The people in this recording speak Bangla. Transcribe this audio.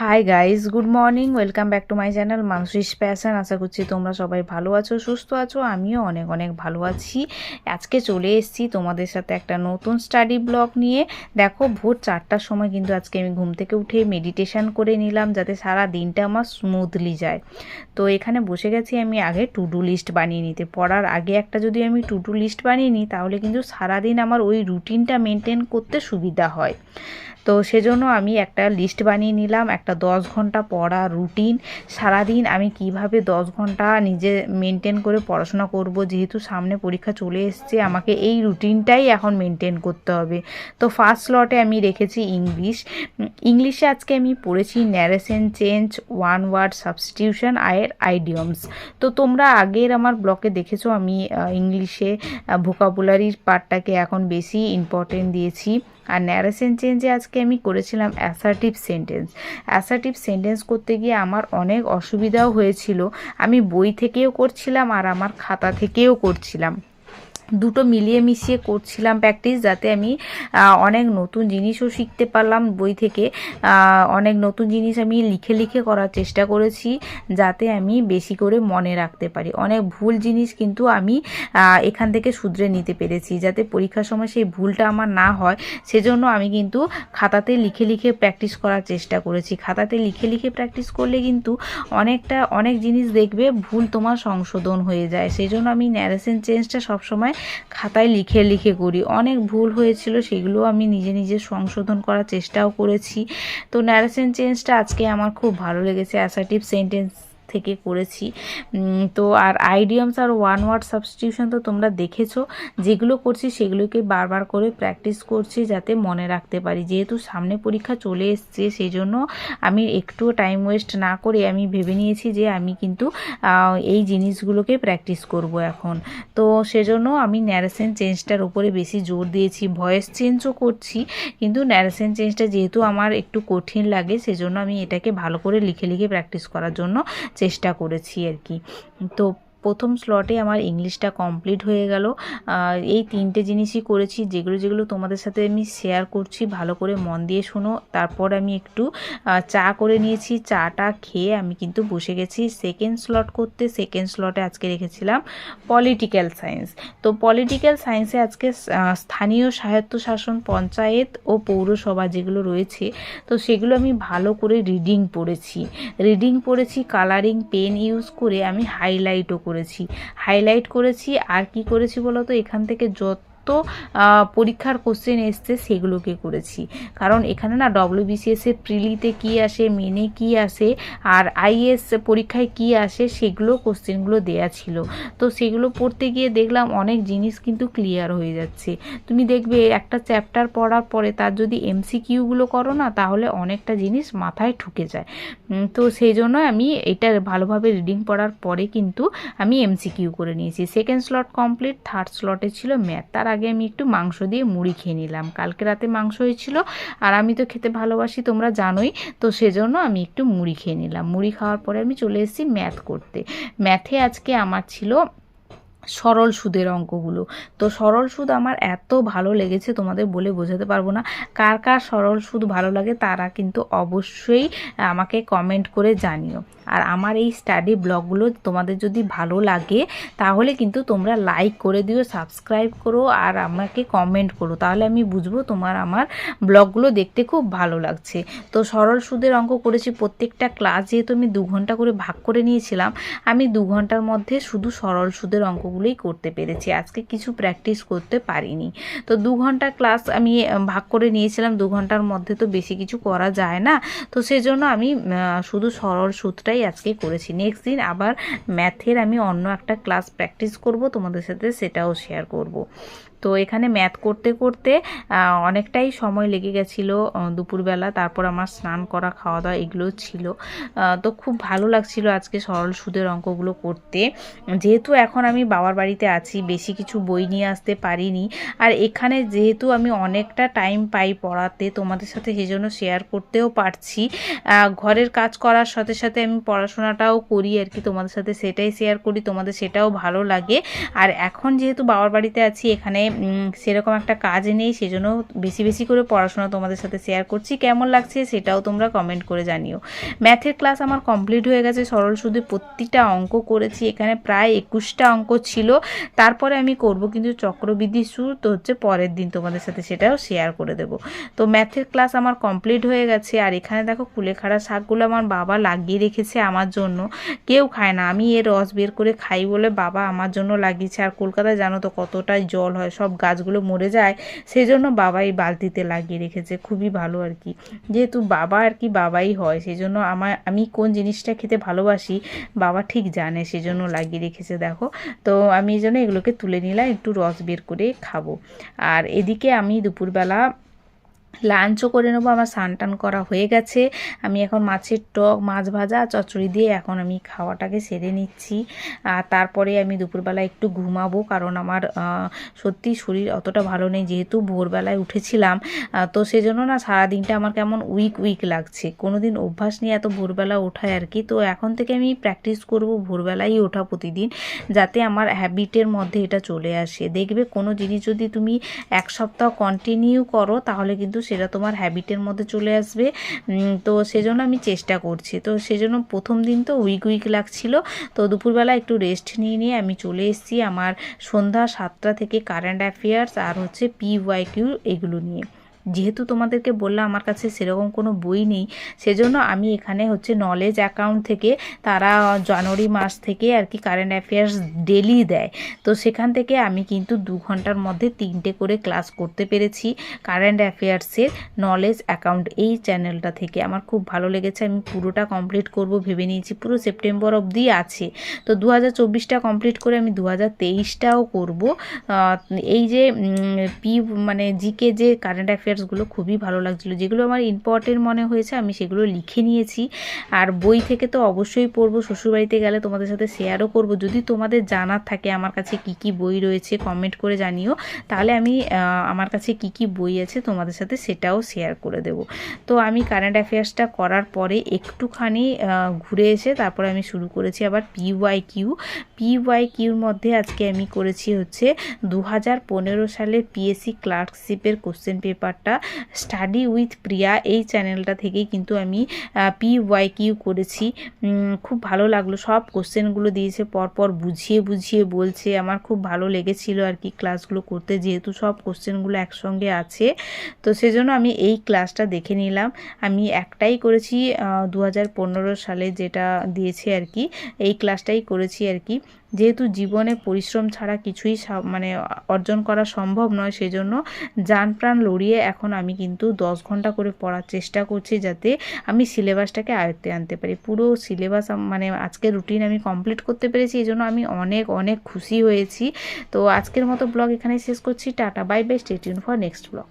Hi guys good morning welcome back to my channel মানুষিস passion আশা করছি তোমরা সবাই ভালো আছো, সুস্থ আছো, আমিও অনেক অনেক ভালো আছি। আজকে চলে এসেছি তোমাদের সাথে একটা নতুন স্টাডি ব্লগ নিয়ে। দেখো, ভোর চারটার সময় কিন্তু আজকে আমি ঘুম থেকে উঠে মেডিটেশন করে নিলাম, যাতে সারা দিনটা আমার স্মুথলি যায়। তো এখানে বসে গেছি আমি আগে টু ডু লিস্ট বানিয়ে নিতে। পড়ার আগে একটা যদি আমি টু ডু লিস্ট বানিয়ে নিই, তাহলে কিন্তু সারাদিন আমার ওই রুটিনটা মেনটেন করতে সুবিধা হয়। তো সেজন্য আমি একটা লিস্ট বানিয়ে নিলাম, একটা দশ ঘণ্টা পড়া রুটিন সারাদিন আমি কীভাবে দশ ঘণ্টা নিজে মেনটেন করে পড়াশোনা করব, যেহেতু সামনে পরীক্ষা চলে এসছে, আমাকে এই রুটিনটাই এখন মেনটেন করতে হবে। তো ফার্স্ট স্লটে আমি রেখেছি ইংলিশ ইংলিশে আজকে আমি পড়েছি narration change one word substitution আয়ের আইডিয়মস তো তোমরা আগের আমার ব্লকে দেখেছ, আমি ইংলিশে ভোকাবুলারির পার্টটাকে এখন বেশি ইম্পর্টেন্ট দিয়েছি। আর ন্যারেশন চেঞ্জে আজকে আমি করেছিলাম অ্যাসার্টিভ সেন্টেন্স অ্যাসার্টিভ সেন্টেন্স করতে গিয়ে আমার অনেক অসুবিধাও হয়েছিল। আমি বই থেকেও করছিলাম আর আমার খাতা থেকেও করছিলাম। দুটো মিলিয়ে মিশিয়ে করছিলাম প্র্যাকটিস যাতে আমি অনেক নতুন জিনিসও শিখতে পারলাম বই থেকে। অনেক নতুন জিনিস আমি লিখে লিখে করার চেষ্টা করেছি যাতে আমি বেশি করে মনে রাখতে পারি। অনেক ভুল জিনিস কিন্তু আমি এখান থেকে শুধরে নিতে পেরেছি যাতে পরীক্ষার সময় সেই ভুলটা আমার না হয়। সেজন্য আমি কিন্তু খাতাতে লিখে লিখে প্র্যাকটিস করার চেষ্টা করেছি। খাতাতে লিখে লিখে প্র্যাকটিস করলে কিন্তু অনেকটা, অনেক জিনিস দেখবে ভুল তোমার সংশোধন হয়ে যায়। সেই জন্য আমি ন্যারেশন চেঞ্জটা সবসময় খাতায় লিখে লিখে করি। অনেক ভুল হয়েছিল, সেগুলো আমি নিজে নিজে সংশোধন করার চেষ্টাও করেছি। তো ন্যারেশন চেঞ্জটা আজকে আমার খুব ভালো লেগেছে। অ্যাসার্টিভ সেন্টেন্স থেকে করেছি। তো আর আইডিয়ামস আর ওয়ান ওয়ার্ড সাবস্টিটিউশন তো তোমরা দেখেছ। যেগুলো করছি সেগুলোকে বারবার করে প্র্যাকটিস করছি যাতে মনে রাখতে পারি। যেহেতু সামনে পরীক্ষা চলে এসছে সেই জন্য আমি একটুও টাইম ওয়েস্ট না করে আমি ভেবে নিয়েছি যে আমি কিন্তু এই জিনিসগুলোকে প্র্যাকটিস করব এখন। তো সেজন্য আমি ন্যারেশন চেঞ্জটার উপরে বেশি জোর দিয়েছি। ভয়েস চেঞ্জও করছি, কিন্তু ন্যারেশন চেঞ্জটা যেহেতু আমার একটু কঠিন লাগে, সেজন্য আমি এটাকে ভালো করে লিখে লিখে প্র্যাকটিস করার জন্য চেষ্টা করেছি আর কি। তো প্রথম স্লটে আমার ইংলিশটা কমপ্লিট হয়ে গেল। এই তিনটে জিনিসই করেছি, যেগুলো যেগুলো তোমাদের সাথে আমি শেয়ার করছি, ভালো করে মন দিয়ে শোনো। তারপর আমি একটু চা করে নিয়েছি, চাটা খেয়ে আমি কিন্তু বসে গেছি সেকেন্ড স্লট করতে। সেকেন্ড স্লটে আজকে রেখেছিলাম পলিটিক্যাল সায়েন্স তো পলিটিক্যাল সায়েন্সে আজকে স্থানীয় স্বায়ত্তশাসন পঞ্চায়েত ও পৌরসভা যেগুলো রয়েছে, তো সেগুলো আমি ভালো করে রিডিং পড়েছি। রিডিং পড়েছি কালারিং পেন ইউজ করে আমি হাইলাইটও করেছি। করেছি। হাইলাইট করেছি। আর কি করেছি বলো তো এখান থেকে যত পরীক্ষার কোশ্চেন এসছে, সেগুলোকে করেছি। কারণ এখানে না ডব্লিউবিসিএস প্রিলিতে কি আসে মেনে কি আসে, আর আইএস পরীক্ষায় কি আসে, সেগুলো কোশ্চেনগুলো দেয়া ছিল। তো সেগুলো পড়তে গিয়ে দেখলাম অনেক জিনিস কিন্তু ক্লিয়ার হয়ে যাচ্ছে। তুমি দেখবে একটা চ্যাপ্টার পড়ার পরে তার যদি এমসিকিউগুলো করো না, তাহলে অনেকটা জিনিস মাথায় ঢুকে যায়। তো সেই জন্য আমি এটা ভালোভাবে রিডিং পড়ার পরে কিন্তু আমি এমসিকিউ করে নিয়েছি। সেকেন্ড স্লট কমপ্লিট থার্ড স্লটে ছিল ম্যাথ তার আগে আমি একটু মাংস দিয়ে মুড়ি খেয়ে নিলাম। কালকে রাতে মাংস হয়েছিল আর আমি তো খেতে ভালোবাসি, তোমরা জানোই। তো সেজন্য আমি একটু মুড়ি খেয়ে নিলাম। মুড়ি খাওয়ার পরে আমি চলে এসেছি ম্যাথ করতে। ম্যাথে আজকে আমার ছিল সরল সুদের অঙ্কগুলো। তো সরল সুদ আমার এত ভালো লেগেছে তোমাদের বলে বোঝাতে পারব না। কার কার সরল সুদ ভালো লাগে তারা কিন্তু অবশ্যই আমাকে কমেন্ট করে জানিও। আর আমার এই স্টাডি ব্লগগুলো তোমাদের যদি ভালো লাগে, তাহলে কিন্তু তোমরা লাইক করে দিও সাবস্ক্রাইব করো আর আমাকে কমেন্ট করো। তাহলে আমি বুঝব তোমার আমার ব্লগগুলো দেখতে খুব ভালো লাগছে। তো সরল সুদের অঙ্ক করেছি প্রত্যেকটা ক্লাস যেহেতু আমি দু ঘণ্টা করে ভাগ করে নিয়েছিলাম, আমি দু ঘণ্টার মধ্যে শুধু সরল সুদের অঙ্কগুলোই করতে পেরেছি। আজকে কিছু প্র্যাকটিস করতে পারিনি। তো দু ঘণ্টা ক্লাস আমি ভাগ করে নিয়েছিলাম। দু ঘণ্টার মধ্যে তো বেশি কিছু করা যায় না। তো সেজন্য আমি শুধু সরল সূত্রটাই আজকে করেছি। নেক্সট দিন আবার ম্যাথের আমি অন্য একটা ক্লাস প্র্যাকটিস করব। তোমাদের সাথে সেটাও শেয়ার করব। তো এখানে ম্যাথ করতে করতে অনেকটাই সময় লেগে গেছিল দুপুরবেলা। তারপর আমার স্নান করা খাওয়া দাওয়া এগুলো ছিল। তো খুব ভালো লাগছিল আজকে সরল সুদের অঙ্কগুলো করতে। যেহেতু এখন আমি বাবার বাড়িতে আছি, বেশি কিছু বই নিয়ে আসতে পারিনি। আর এখানে যেহেতু আমি অনেকটা টাইম পাই পড়াতে, তোমাদের সাথে সেজন্য শেয়ার করতেও পারছি। ঘরের কাজ করার সাথে সাথে আমি পড়াশোনাটাও করি আর কি, তোমাদের সাথে সেটাই শেয়ার করি, তোমাদের সেটাও ভালো লাগে। আর এখন যেহেতু বাবার বাড়িতে আছি, এখানে সেরকম একটা কাজ নেই, সেজন্য বেশি বেশি করে পড়াশোনা তোমাদের সাথে শেয়ার করছি। কেমন লাগছে সেটাও তোমরা কমেন্ট করে জানিও। ম্যাথের ক্লাস আমার কমপ্লিট হয়ে গেছে, সরল শুধু প্রতিটা অঙ্ক করেছি, এখানে প্রায় একুশটা অঙ্ক ছিল। তারপরে আমি করব কিন্তু চক্রবৃদ্ধি তো হচ্ছে পরের দিন তোমাদের সাথে সেটাও শেয়ার করে দেব। তো ম্যাথের ক্লাস আমার কমপ্লিট হয়ে গেছে, আর এখানে দেখো কুলেখাড়া শাকগুলো আমার বাবা লাগিয়ে রেখেছে আমার জন্য। কেউ খায় না, আমি এর রস বের করে খাই বলে বাবা আমার জন্য লাগিয়েছে। আর কলকাতায় জানো তো কতটাই জল হয় সব গাছগুলো মরে যায় সেই জন্য বাবা এই বালতিতে লাগিয়ে রেখেছে। খুবই ভালো আর কি। যেহেতু বাবা আর কি বাবাই হয় সেই জন্য আমার, আমি কোন জিনিসটা খেতে ভালোবাসি, বাবা ঠিক জানে, সেজন্য লাগিয়ে রেখেছে, দেখো। তো আমি এই জন্য এগুলোকে তুলে নিলাম, একটু রস বের করে খাব। আর এদিকে আমি দুপুরবেলা লাঞ্চও করে নেব, আমার স্নান করা হয়ে গেছে। আমি এখন মাছের টক, মাছ ভাজা, চচ্চড়ি দিয়ে এখন আমি খাওয়াটাকে সেরে নিচ্ছি। আর তারপরে আমি দুপুরবেলা একটু ঘুমাবো, কারণ আমার সত্যি শরীর অতটা ভালো নেই, যেহেতু ভোরবেলায় উঠেছিলাম। তো সেজন্য না সারাদিনটা আমার কেমন উইক উইক লাগছে। কোনো দিন অভ্যাস নিয়ে এত ভোরবেলা ওঠায় আর কি। তো এখন থেকে আমি প্র্যাকটিস করব ভোরবেলাই ওঠা প্রতিদিন, যাতে আমার হ্যাবিটের মধ্যে এটা চলে আসে। দেখবে কোনো জিনিস যদি তুমি এক সপ্তাহ কন্টিনিউ করো, তাহলে কিন্তু সেটা তোমার হ্যাবিটের মধ্যে চলে আসবে। তো সেজন্য আমি চেষ্টা করছি। তো সেজন্য প্রথম দিন তো উইক উইক লাগছিল। তো দুপুরবেলা একটু রেস্ট নিয়ে নিয়ে আমি চলে এসেছি আমার সন্ধ্যা সাতটা থেকে কারেন্ট অ্যাফেয়ার্স আর হচ্ছে পি ওয়াই কিউ এগুলো নিয়ে। যেহেতু তোমাদেরকে বললাম আমার কাছে সেরকম কোনো বই নেই, সেজন্য আমি এখানে হচ্ছে নলেজ অ্যাকাউন্ট থেকে তারা জানুয়ারি মাস থেকে আর কি কারেন্ট অ্যাফেয়ার্স ডেলি দেয়। তো সেখান থেকে আমি কিন্তু দু ঘণ্টার মধ্যে তিনটে করে ক্লাস করতে পেরেছি কারেন্ট অ্যাফেয়ার্সের নলেজ অ্যাকাউন্ট এই চ্যানেলটা থেকে। আমার খুব ভালো লেগেছে, আমি পুরোটা কমপ্লিট করব ভেবে নিয়েছি, পুরো সেপ্টেম্বর অবধি আছে। তো দু হাজার কমপ্লিট করে আমি দু হাজার তেইশটাও করব। এই যে পি মানে জিকে যে কারেন্ট অ্যাফেয়ার্সগুলো খুবই ভালো লাগছিল। যেগুলো আমার ইম্পর্টেন্ট মনে হয়েছে, আমি সেগুলো লিখে নিয়েছি। আর বই থেকে তো অবশ্যই পড়ব, শ্বশুরবাড়িতে গেলে তোমাদের সাথে শেয়ারও করব। যদি তোমাদের জানার থাকে আমার কাছে কি কি বই রয়েছে কমেন্ট করে জানিও। তাহলে আমি আমার কাছে কি কি বই আছে তোমাদের সাথে সেটাও শেয়ার করে দেব। তো আমি কারেন্ট অ্যাফেয়ার্সটা করার পরে একটুখানি ঘুরে এসে তারপরে আমি শুরু করেছি আবার পিওয়াই কিউ পিওয়াই কিউর মধ্যে আজকে আমি করেছি হচ্ছে দু হাজার পনেরো সালে পিএসসি ক্লার্কশিপের কোশ্চেন পেপারটা স্টাডি উইথ প্রিয়া এই চ্যানেলটা থেকেই কিন্তু আমি পি ওয়াই কিউ করেছি। খুব ভালো লাগল। সব কোশ্চেনগুলো দিয়েছে, পরপর বুঝিয়ে বুঝিয়ে বলছে। আমার খুব ভালো লেগেছিল আর কি ক্লাসগুলো করতে, যেহেতু সব কোশ্চেনগুলো একসঙ্গে আছে। তো সেজন্য আমি এই ক্লাসটা দেখে নিলাম। আমি একটাই করেছি দু হাজার পনেরো সালে যেটা দিয়েছে আর কি, এই ক্লাসটাই করেছি আর কি। যেহেতু জীবনে পরিশ্রম ছাড়া কিছুই মানে অর্জন করা সম্ভব নয়, সেজন্য যান প্রাণ লড়িয়ে এখন আমি কিন্তু দশ ঘণ্টা করে পড়ার চেষ্টা করছি যাতে আমি সিলেবাসটাকে আয়ত্তে আনতে পারি। পুরো সিলেবাস মানে আজকের রুটিন আমি কমপ্লিট করতে পেরেছি এই জন্য আমি অনেক অনেক খুশি হয়েছি। তো আজকের মতো ব্লগ এখানে শেষ করছি। Tata, bye bye, stay tuned for next blog.